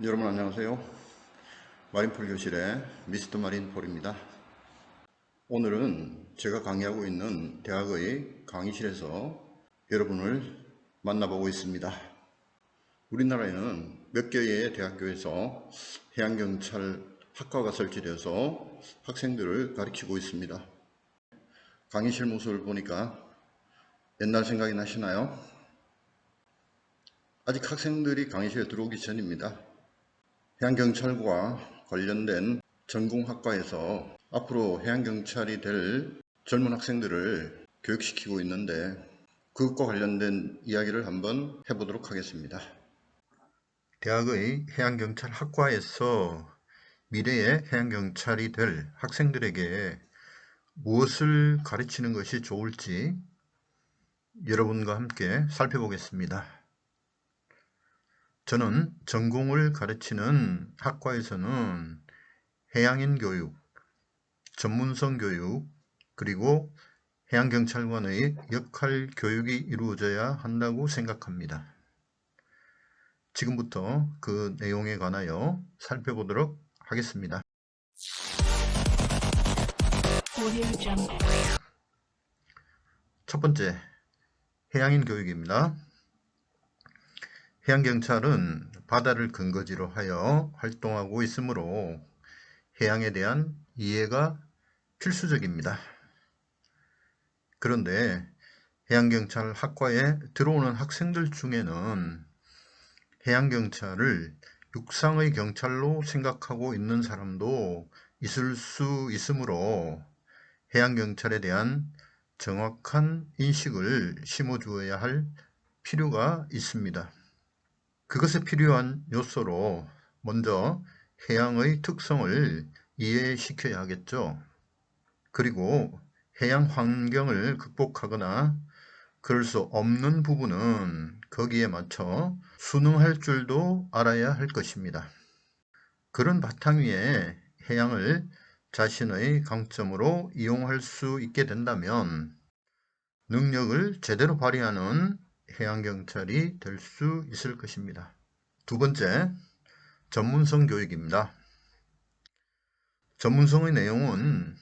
여러분 안녕하세요. 마린폴 교실의 미스터 마린폴입니다. 오늘은 제가 강의하고 있는 대학의 강의실에서 여러분을 만나보고 있습니다. 우리나라에는 몇 개의 대학교에서 해양경찰 학과가 설치되어서 학생들을 가르치고 있습니다. 강의실 모습을 보니까 옛날 생각이 나시나요? 아직 학생들이 강의실에 들어오기 전입니다. 해양경찰과 관련된 전공학과에서 앞으로 해양경찰이 될 젊은 학생들을 교육시키고 있는데 그것과 관련된 이야기를 한번 해보도록 하겠습니다. 대학의 해양경찰 학과에서 미래의 해양경찰이 될 학생들에게 무엇을 가르치는 것이 좋을지 여러분과 함께 살펴보겠습니다. 저는 전공을 가르치는 학과에서는 해양인 교육, 전문성 교육, 그리고 해양경찰관의 역할 교육이 이루어져야 한다고 생각합니다. 지금부터 그 내용에 관하여 살펴보도록 하겠습니다. 첫 번째, 해양인 교육입니다. 해양경찰은 바다를 근거지로 하여 활동하고 있으므로 해양에 대한 이해가 필수적입니다. 그런데 해양경찰 학과에 들어오는 학생들 중에는 해양경찰을 육상의 경찰로 생각하고 있는 사람도 있을 수 있으므로 해양경찰에 대한 정확한 인식을 심어주어야 할 필요가 있습니다. 그것에 필요한 요소로 먼저 해양의 특성을 이해시켜야 하겠죠. 그리고 해양 환경을 극복하거나 그럴 수 없는 부분은 거기에 맞춰 순응할 줄도 알아야 할 것입니다. 그런 바탕 위에 해양을 자신의 강점으로 이용할 수 있게 된다면 능력을 제대로 발휘하는 해양경찰이 될 수 있을 것입니다. 두 번째, 전문성 교육입니다. 전문성의 내용은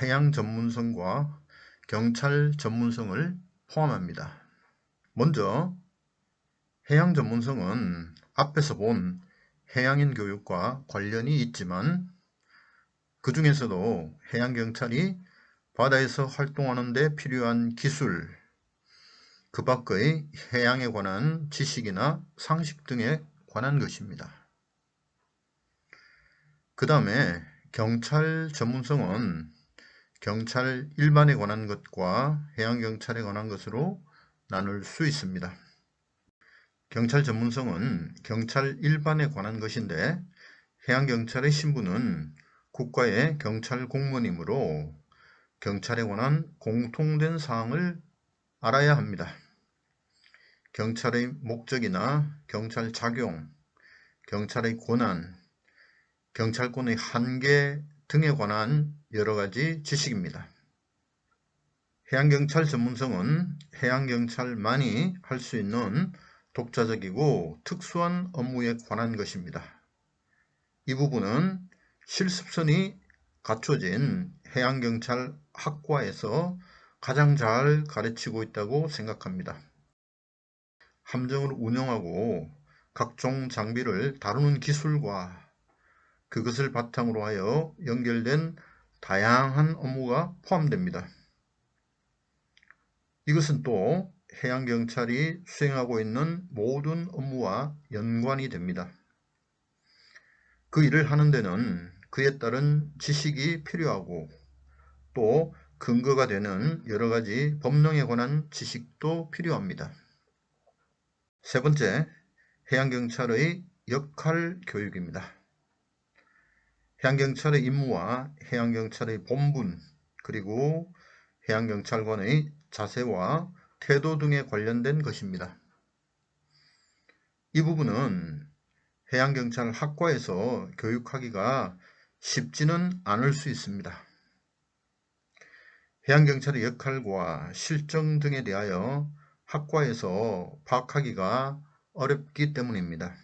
해양 전문성과 경찰 전문성을 포함합니다. 먼저 해양 전문성은 앞에서 본 해양인 교육과 관련이 있지만 그 중에서도 해양경찰이 바다에서 활동하는 데 필요한 기술, 그 밖의 해양에 관한 지식이나 상식 등에 관한 것입니다. 그 다음에 경찰 전문성은 경찰 일반에 관한 것과 해양경찰에 관한 것으로 나눌 수 있습니다. 경찰 전문성은 경찰 일반에 관한 것인데 해양경찰의 신분은 국가의 경찰 공무원이므로 경찰에 관한 공통된 사항을 알아야 합니다. 경찰의 목적이나 경찰 작용, 경찰의 권한, 경찰권의 한계 등에 관한 여러가지 지식입니다. 해양경찰 전문성은 해양경찰만이 할 수 있는 독자적이고 특수한 업무에 관한 것입니다. 이 부분은 실습선이 갖춰진 해양경찰 학과에서 가장 잘 가르치고 있다고 생각합니다. 함정을 운영하고 각종 장비를 다루는 기술과 그것을 바탕으로 하여 연결된 다양한 업무가 포함됩니다. 이것은 또 해양경찰이 수행하고 있는 모든 업무와 연관이 됩니다. 그 일을 하는 데는 그에 따른 지식이 필요하고 또 근거가 되는 여러 가지 법령에 관한 지식도 필요합니다. 세 번째, 해양경찰의 역할 교육입니다. 해양경찰의 임무와 해양경찰의 본분, 그리고 해양경찰관의 자세와 태도 등에 관련된 것입니다. 이 부분은 해양경찰 학과에서 교육하기가 쉽지는 않을 수 있습니다. 해양경찰의 역할과 실정 등에 대하여 학과에서 파악하기가 어렵기 때문입니다.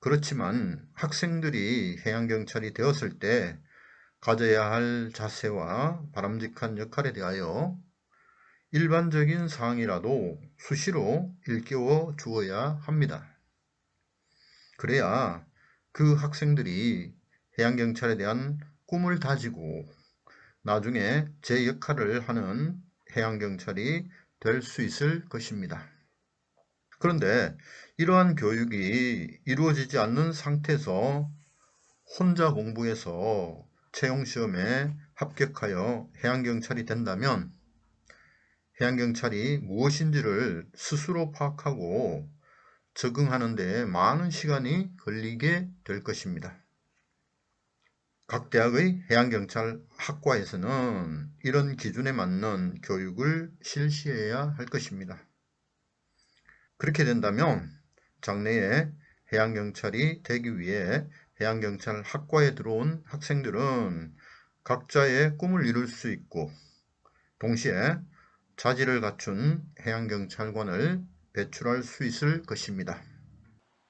그렇지만 학생들이 해양경찰이 되었을 때 가져야 할 자세와 바람직한 역할에 대하여 일반적인 사항이라도 수시로 일깨워 주어야 합니다. 그래야 그 학생들이 해양경찰에 대한 꿈을 다지고 나중에 제 역할을 하는 해양경찰이 될 수 있을 것입니다. 그런데 이러한 교육이 이루어지지 않는 상태에서 혼자 공부해서 채용시험에 합격하여 해양경찰이 된다면 해양경찰이 무엇인지를 스스로 파악하고 적응하는 데 많은 시간이 걸리게 될 것입니다. 각 대학의 해양경찰 학과에서는 이런 기준에 맞는 교육을 실시해야 할 것입니다. 그렇게 된다면 장래에 해양경찰이 되기 위해 해양경찰 학과에 들어온 학생들은 각자의 꿈을 이룰 수 있고 동시에 자질을 갖춘 해양경찰관을 배출할 수 있을 것입니다.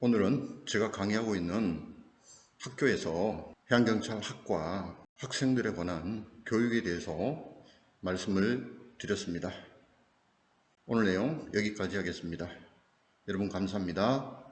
오늘은 제가 강의하고 있는 학교에서 해양경찰 학과 학생들에 관한 교육에 대해서 말씀을 드렸습니다. 오늘 내용 여기까지 하겠습니다. 여러분 감사합니다.